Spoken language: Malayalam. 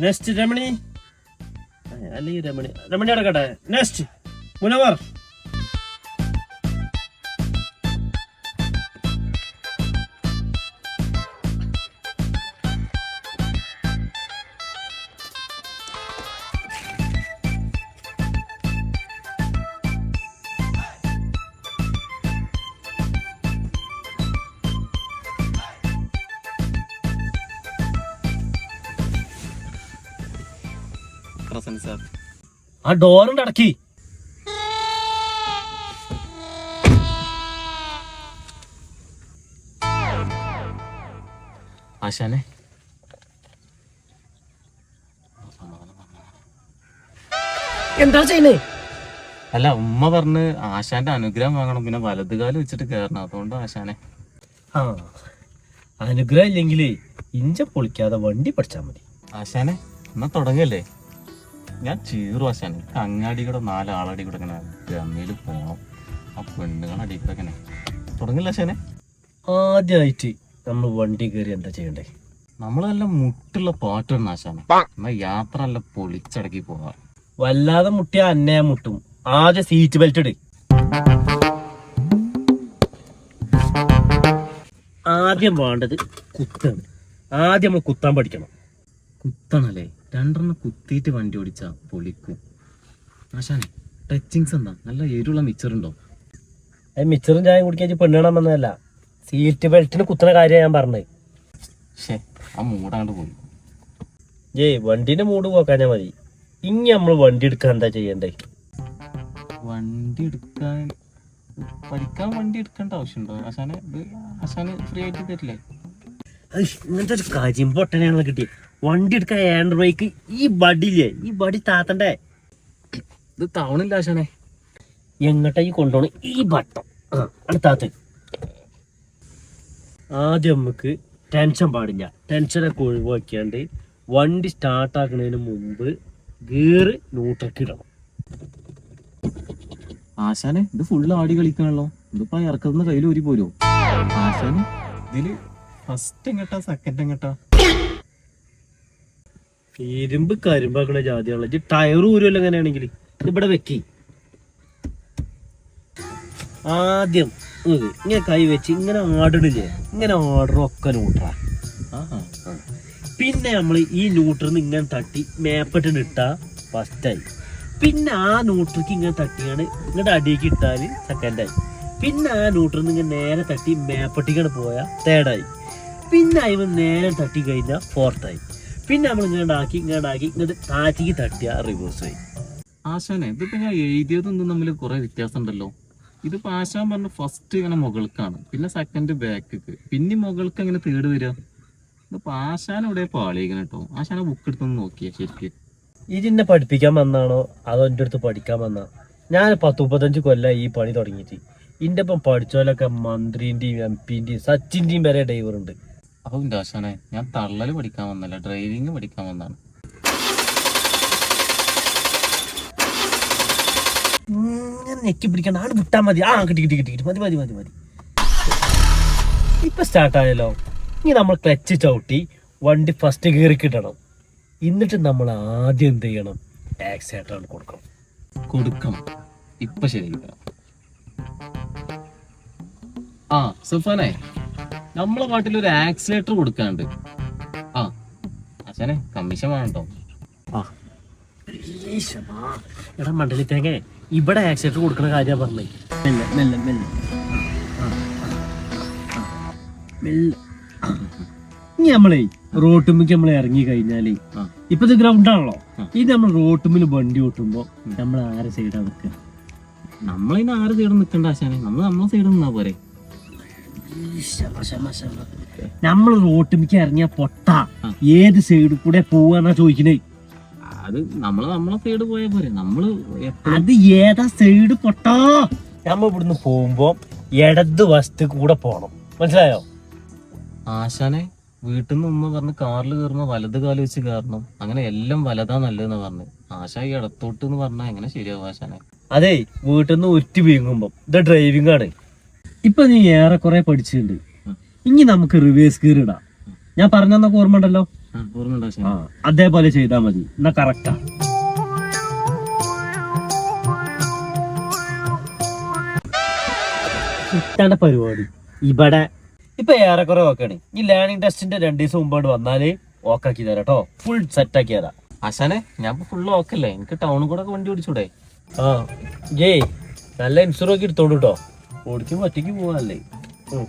നെക്സ്റ്റ് രമണി അല്ലെങ്കിൽ രമണി. രമണി അടക്കട്ടെ നെക്സ്റ്റ് മുനവർ സാർ. ആ ഡോറിന്റെ അടക്കി. ആശാനെ. എന്താ ചെയ്യുന്നേ അല്ല ഉമ്മ പറഞ്ഞ് ആശാന്റെ അനുഗ്രഹം വാങ്ങണം പിന്നെ വലതുകാലം വെച്ചിട്ട് കേറണം. അതുകൊണ്ട് ആശാനെ. ആ അനുഗ്രഹം ഇല്ലെങ്കിൽ ഇഞ്ച പൊളിക്കാതെ വണ്ടി പഠിച്ചാ മതി. ആശാനെ എന്നാ തുടങ്ങല്ലേ? ഞാൻ ചീറു ആശാനെ എനിക്ക് അങ്ങാടി കൂടെ നാലാളടി കൂടെ ഇങ്ങനെ ഗമ്മിയിൽ പോകണം ആ പെണ്ണുങ്ങൾ അടി കൂടെ ഇങ്ങനെ തുടങ്ങില്ല ശനെ. ആദ്യമായിട്ട് നമ്മൾ വണ്ടി കയറി എന്താ ചെയ്യണ്ടേ? നമ്മൾ നല്ല മുട്ടുള്ള പാട്ട് നാശാണ് ആശാനെ എന്നാ യാത്ര നല്ല പൊളിച്ചടക്കി പോവാ. വല്ലാതെ മുട്ടിയ അന്നേ മുട്ടും. ആദ്യം സീറ്റ് ബെൽറ്റ് ഇട്. ആദ്യം വേണ്ടത് കുത്താണ്. ആദ്യം നമ്മൾ കുത്താൻ പഠിക്കണം. കുത്തണല്ലേ? രണ്ടെണ്ണം കുത്തിയിട്ട് വണ്ടി ഓടിച്ച പൊളിക്കും. ആശാനെ ടച്ചിങ്സ് എന്താ? നല്ല എരിവുള്ള മിച്ചറുണ്ടോ അത് മിച്ചറും ചായ കുടിക്കാൻ പെണ്ണണം എന്നല്ല സീറ്റ് ബെൽറ്റിന് കുത്തുന്ന കാര്യം ഞാൻ പറഞ്ഞത്. ഷേ ആ മൂടാണ്ട് പോയി. ഏയ് വണ്ടിന്റെ മൂട് പോക്കാഞ്ഞാ മതി. ഇനി നമ്മൾ വണ്ടി എടുക്കാൻ എന്താ ചെയ്യണ്ടേ? വണ്ടി എടുക്കാൻ പഠിക്കാൻ വണ്ടി എടുക്കേണ്ട ആവശ്യമുണ്ടോ? ആശാനെ ഇത് ആശാന് ഫ്രീ ആയിട്ട് തരില്ലേ? ഇങ്ങനത്തെ ഒരു കാര്യം പൊട്ടനെയാണല്ലോ കിട്ടിയത് വണ്ടി എടുക്കാൻ ഹാൻഡ് ബ്രേക്ക് ഈ ബഡിയില്ലേ ഈ ബടി താത്തണ്ടേ? ഇത് താവണില്ല ആശാനെ. എങ്ങട്ടാ ഈ കൊണ്ടുപോണ? ഈ ബട്ടം ആ അടുത്താത്ത് ആദ്യം നമുക്ക് ടെൻഷൻ പാടില്ല. ടെൻഷനൊക്കെ ഒഴിവാക്കിയാണ്ട് വണ്ടി സ്റ്റാർട്ട് ആക്കുന്നതിന് മുമ്പ് ഗിയർ ന്യൂട്രക്ക് ഇടണം. ആശാനെ ഇത് ഫുള്ള് ആടി കളിക്കാണല്ലോ. ഇതിപ്പോ ഇറക്കുന്ന കയ്യിൽ ഊരി പോരോ? ആശാന് ഇതിൽ ഫസ്റ്റ് എങ്ങട്ടാ സെക്കൻഡ് എങ്ങട്ടാ? ഇരുമ്പ് കരിമ്പാക്കണ ജാതിയുള്ള ഇത് ടയർ ഊരുമല്ലോ എങ്ങനെയാണെങ്കിൽ ഇവിടെ വെക്കി. ആദ്യം ഇങ്ങനെ കൈ വെച്ച് ഇങ്ങനെ ആടണില്ലേ? ഇങ്ങനെ ആടറൊക്കെ ന്യൂട്രാ. പിന്നെ നമ്മൾ ഈ ന്യൂട്രിന്ന് ഇങ്ങനെ തട്ടി മേപ്പട്ടിന് ഇട്ടാ ഫസ്റ്റായി പിന്നെ ആ ന്യൂട്രിക്ക് ഇങ്ങനെ തട്ടിയാണ് ഇങ്ങോട്ട് അടിയിലേക്ക് ഇട്ടാൽ സെക്കൻഡായി പിന്നെ ആ ന്യൂട്രിന്ന് ഇങ്ങനെ നേരെ തട്ടി മേപ്പട്ടിക്കാണ് പോയാൽ തേർഡായി പിന്നെ അതിന് നേരെ തട്ടി കഴിഞ്ഞാൽ ഫോർത്തായി പിന്നെ നമ്മൾ ഇങ്ങനെ ഉണ്ടാക്കി ഇങ്ങനെ ഉണ്ടാക്കി ഇങ്ങോട്ട് താറ്റിക്ക് തട്ടിയ റിവേഴ്സ് ആയി. ആശാനെ ഇതിപ്പോ ഞാൻ എഴുതിയതൊന്നും തമ്മിൽ കുറെ വ്യത്യാസം ഉണ്ടല്ലോ ഇതിപ്പോ ആശാൻ പറഞ്ഞ ഫസ്റ്റ് ഇങ്ങനെ മുകൾക്കാണ് പിന്നെ സെക്കൻഡ് ബാക്കിക്ക് പിന്നെ മുകൾക്ക് എങ്ങനെ തേട് വരിക ഇതിപ്പോ ആശാൻ ഇവിടെ പാളിയിക്കണം കേട്ടോ. ആശാനെ ബുക്ക് എടുത്തൊന്ന് നോക്കിയ ശരിക്ക്. ഇതിന്നെ പഠിപ്പിക്കാൻ വന്നാണോ? അതോ എന്റെ അടുത്ത് പഠിക്കാൻ വന്നാ? ഞാൻ പത്ത് മുപ്പത്തഞ്ച് കൊല്ലം ഈ പണി തുടങ്ങിയിട്ട്. ഇന്റെ ഒപ്പം പഠിച്ചോലൊക്കെ മന്ത്രിന്റെയും എം പിന്റെയും സച്ചിന്റെയും വരെ ഡ്രൈവർ അപ്പൊ എന്റെ ഞാൻ തള്ളൽ പഠിക്കാൻ വന്നല്ല ഡ്രൈവിംഗ് പഠിക്കാൻ വന്നാണ് ഇങ്ങനെ നെക്കി പിടിക്കണം ആണ് വിട്ടാ മതി. ആ കിട്ടി കിട്ടി കിട്ടി കിട്ടി. മതി മതി മതി മതി. ഇപ്പൊ സ്റ്റാർട്ട് ആയല്ലോ. ഇനി നമ്മൾ ക്ലച്ച് ചവിട്ടി വണ്ടി ഫസ്റ്റ് കയറി കിട്ടണം. എന്നിട്ട് നമ്മൾ ആദ്യം എന്ത് ചെയ്യണം? ആക്സിലേറ്റർ കൊടുക്കണം. കൊടുക്കണം. ഇപ്പൊ ശരി ആ സുഫാനെ നമ്മളെ പാട്ടിൽ ഒരു ആക്സിലേറ്റർ കൊടുക്കാണ്ട് ആ അച്ഛനെ കമ്മീഷൻ വേണോ. എടാ മണ്ടലി തേങ്ങ ഇവിടെ ആക്സിലേറ്റർ കൊടുക്കണ കാര്യം പറഞ്ഞേ. മെല്ലെ മെല്ലെ മെല്ലെ. മെല്ലെ. ഇനി നമ്മളേ റോട്ടുമ്പിക്ക് നമ്മൾ ഇറങ്ങി കഴിഞ്ഞാലേ. ഇപ്പൊ ഇത് ഗ്രൗണ്ട് ആണല്ലോ. ഇത് നമ്മൾ റോട്ടുമ്പിൽ വണ്ടി ഓട്ടുമ്പോ നമ്മൾ ആരെ സൈഡാ നിക്കുക നമ്മളിന്ന് ആരെ സൈഡ് നിക്കണ്ട ആശാനെ നമ്മൾ നമ്മളെ സൈഡ് നിന്നാ പോരെ. നമ്മൾ റോട്ടുമ്പിക്ക് ഇറങ്ങിയ പൊട്ട. ഏത് സൈഡിൽ കൂടെ പോവാന്നാ ചോദിക്കണേ? അത് നമ്മൾ നമ്മളെ സൈഡ് പോയാ പോരെ. നമ്മൾ അത് ഏതാ സൈഡ് പൊട്ടോ? നമ്മ ഇവിടുന്ന് പോകുമ്പോ ഇടത് വശത്ത് കൂടെ പോണം. മനസ്സിലായോ? ആശാനെ വീട്ടിൽ നിന്ന് ഉമ്മ പറഞ്ഞ് കാറിൽ കയറുമ്പോ വലത് കാൽ വെച്ച് കയറണം. അങ്ങനെ എല്ലാം വലതാ നല്ലതെന്ന് പറഞ്ഞു. ആശ ഈ ഇടത്തോട്ട് എന്ന് പറഞ്ഞാൽ എങ്ങനെ ശരിയാവും ആശാനെ? അതെ വീട്ടിൽ നിന്ന് ഒറ്റ വീങ്ങുമ്പോ. ഇത് ഡ്രൈവിംഗ് ആണ്. ഇപ്പൊ നീ ഏറെ ഏറെക്കുറെ പഠിച്ചിട്ടുണ്ട്. ഇനി നമുക്ക് റിവേഴ്സ് ഗിയർ ഇടാം. ഞാൻ പറഞ്ഞെന്നൊക്കെ ഓർമ്മ ഉണ്ടല്ലോ ആ അതേപോലെ ചെയ്താൽ മതി. എന്നാ കറക്റ്റാ ഇത്താണ്ട പരിപാടി. ഇവിടെ. ഇപ്പൊ ഏറെക്കുറെ ഓക്കെയാണ് ഈ ലേണിംഗ് ടെസ്റ്റിന്റെ രണ്ട് ദിവസം മുമ്പോട്ട് വന്നാൽ ഓക്കാക്കി തരാം കേട്ടോ ഫുൾ സെറ്റ് ആക്കി തരാം. ആശാനെ ഞാൻ ഫുള്ള് ഓക്കല്ലേ എനിക്ക് ടൗണിൽ കൂടെ വണ്ടി ഓടിച്ചൂടെ. ആ ജയ് നല്ല ഇൻഷുറൊക്കെ എടുത്തോളൂ കേട്ടോ ഓടിക്കുമ്പോ ഒറ്റയ്ക്ക് ഉം.